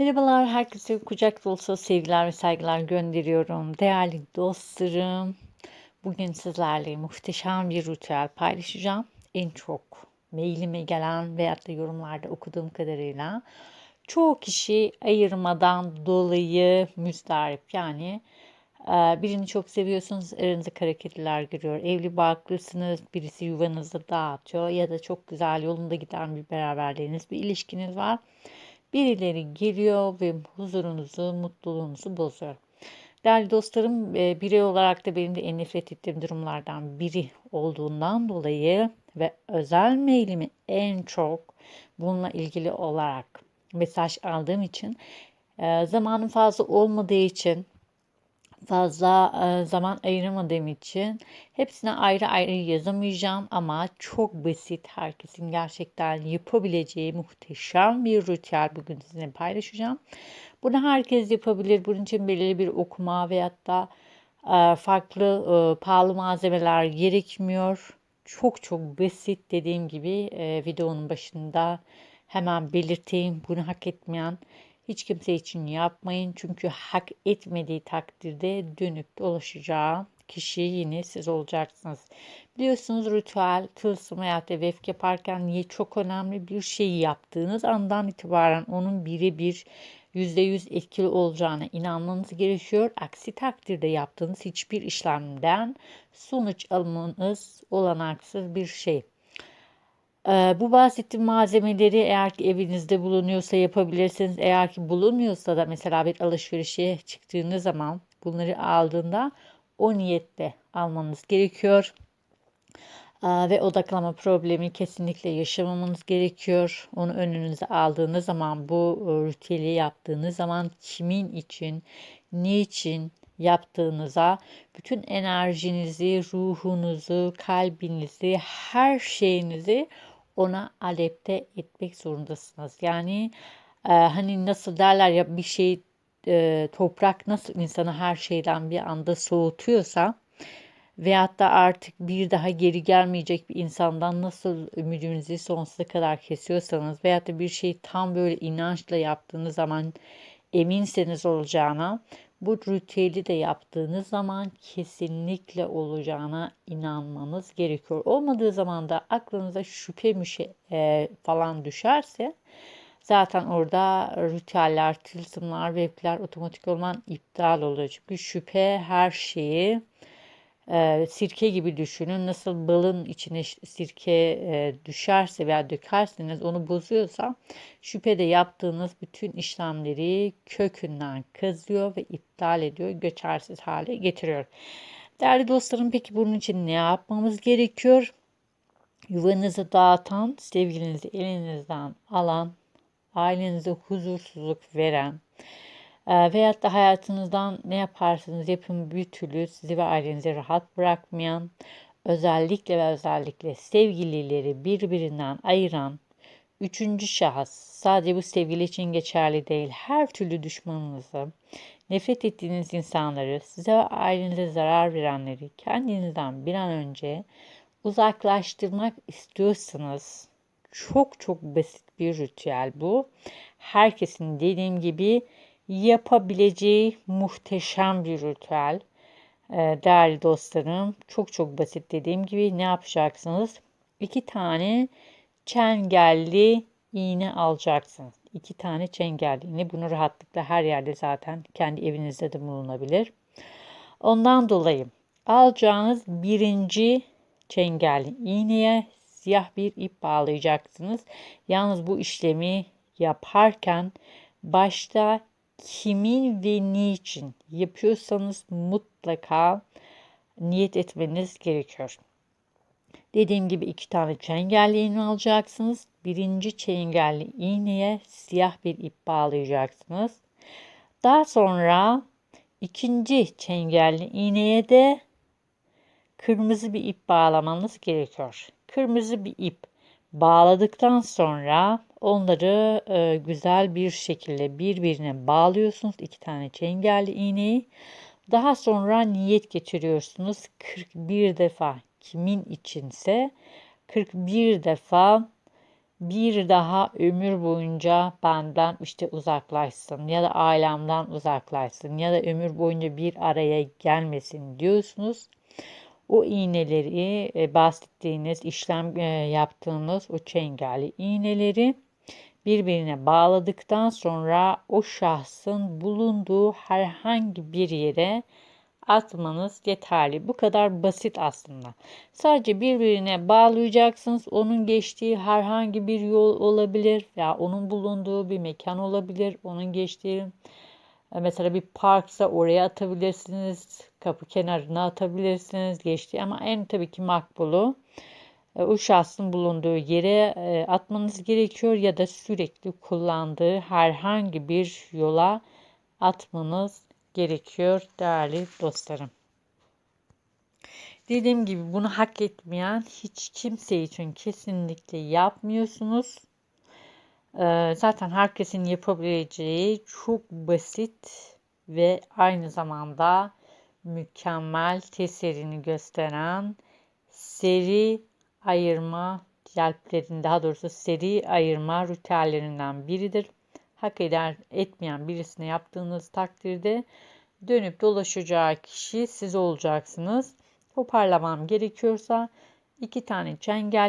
Merhabalar, herkese kucak dolusu sevgiler ve saygılar gönderiyorum. Değerli dostlarım, bugün sizlerle muhteşem bir ritüel paylaşacağım. En çok mailime gelen veyahut da yorumlarda okuduğum kadarıyla çoğu kişi ayırmadan dolayı müzdarip. Yani e, birini çok seviyorsunuz, aranızda kara kediler giriyor. Evli barklısınız, birisi yuvanızı dağıtıyor ya da çok güzel yolunda giden bir beraberliğiniz, bir ilişkiniz var birileri geliyor ve huzurunuzu, mutluluğunuzu bozuyor. Değerli dostlarım, e, birey olarak da benim de en nefret ettiğim durumlardan biri olduğundan dolayı ve özel mailimi en çok bununla ilgili olarak mesaj aldığım için e, zamanım fazla olmadığı için fazla e, zaman ayıramadığım için hepsine ayrı ayrı yazamayacağım ama çok basit herkesin gerçekten yapabileceği muhteşem bir ritüel bugün sizinle paylaşacağım. Bunu herkes yapabilir. Bunun için belirli bir okuma veyahut da e, farklı e, pahalı malzemeler gerekmiyor. Çok çok basit dediğim gibi videonun başında hemen belirteyim. Bunu hak etmeyen hiç kimse için yapmayın. Çünkü hak etmediği takdirde dönüp dolaşacağı kişi yine siz olacaksınız. Biliyorsunuz ritüel, tılsım veya da vefk yaparken niye çok önemli bir şeyi yaptığınız andan itibaren onun birebir %100 etkili olacağına inanmanız gerekiyor. Aksi takdirde yaptığınız hiçbir işlemden sonuç almanız olanaksız bir şey. Ee, bu bahsettiğim malzemeleri eğer ki evinizde bulunuyorsa yapabilirsiniz. Eğer ki bulunmuyorsa da mesela bir alışverişe çıktığınız zaman bunları aldığında o niyette almanız gerekiyor. Ee, ve odaklama problemi kesinlikle yaşamamanız gerekiyor. Onu önünüze aldığınız zaman bu e, ritüeli yaptığınız zaman kimin için, niçin yaptığınıza bütün enerjinizi, ruhunuzu, kalbinizi, her şeyinizi ona adapte etmek zorundasınız. Yani e, hani nasıl derler ya bir şey e, toprak nasıl insanı her şeyden bir anda soğutuyorsa veyahut da artık bir daha geri gelmeyecek bir insandan nasıl ümidinizi sonsuza kadar kesiyorsanız veyahut da bir şeyi tam böyle inançla yaptığınız zaman eminseniz olacağına bu ritüeli de yaptığınız zaman kesinlikle olacağına inanmanız gerekiyor. Olmadığı zaman da aklınıza şüphe müşe e, falan düşerse zaten orada ritüeller, tılsımlar, webler otomatik olman iptal oluyor. Çünkü şüphe her şeyi e, sirke gibi düşünün. Nasıl balın içine sirke e, düşerse veya dökerseniz onu bozuyorsa şüphede yaptığınız bütün işlemleri kökünden kazıyor ve iptal ediyor. Göçersiz hale getiriyor. Değerli dostlarım peki bunun için ne yapmamız gerekiyor? Yuvanızı dağıtan, sevgilinizi elinizden alan, ailenize huzursuzluk veren, e, veyahut da hayatınızdan ne yaparsanız yapın bir türlü sizi ve ailenizi rahat bırakmayan, özellikle ve özellikle sevgilileri birbirinden ayıran üçüncü şahıs, sadece bu sevgili için geçerli değil, her türlü düşmanınızı, nefret ettiğiniz insanları, size ve ailenize zarar verenleri kendinizden bir an önce uzaklaştırmak istiyorsanız çok çok basit bir ritüel bu. Herkesin dediğim gibi yapabileceği muhteşem bir ritüel. Ee, değerli dostlarım çok çok basit dediğim gibi ne yapacaksınız? İki tane çengelli iğne alacaksınız. İki tane çengelli iğne. Bunu rahatlıkla her yerde zaten kendi evinizde de bulunabilir. Ondan dolayı alacağınız birinci çengelli iğneye siyah bir ip bağlayacaksınız. Yalnız bu işlemi yaparken başta kimin ve niçin yapıyorsanız mutlaka niyet etmeniz gerekiyor. Dediğim gibi iki tane çengelli iğne alacaksınız. Birinci çengelli iğneye siyah bir ip bağlayacaksınız. Daha sonra ikinci çengelli iğneye de kırmızı bir ip bağlamanız gerekiyor. Kırmızı bir ip bağladıktan sonra onları e, güzel bir şekilde birbirine bağlıyorsunuz. iki tane çengelli iğneyi. Daha sonra niyet geçiriyorsunuz. 41 defa kimin içinse 41 defa bir daha ömür boyunca benden işte uzaklaşsın ya da ailemden uzaklaşsın ya da ömür boyunca bir araya gelmesin diyorsunuz. O iğneleri e, bahsettiğiniz işlem e, yaptığınız o çengelli iğneleri birbirine bağladıktan sonra o şahsın bulunduğu herhangi bir yere atmanız yeterli. Bu kadar basit aslında. Sadece birbirine bağlayacaksınız. Onun geçtiği herhangi bir yol olabilir veya onun bulunduğu bir mekan olabilir. Onun geçtiği mesela bir parksa oraya atabilirsiniz. Kapı kenarına atabilirsiniz. Geçtiği ama en tabii ki makbulu o şahsın bulunduğu yere e, atmanız gerekiyor ya da sürekli kullandığı herhangi bir yola atmanız gerekiyor değerli dostlarım. Dediğim gibi bunu hak etmeyen hiç kimse için kesinlikle yapmıyorsunuz. Ee, zaten herkesin yapabileceği çok basit ve aynı zamanda mükemmel teserini gösteren seri ayırma celplerin daha doğrusu seri ayırma ritüellerinden biridir. Hak eder etmeyen birisine yaptığınız takdirde dönüp dolaşacağı kişi siz olacaksınız. Toparlamam gerekiyorsa iki tane çengelli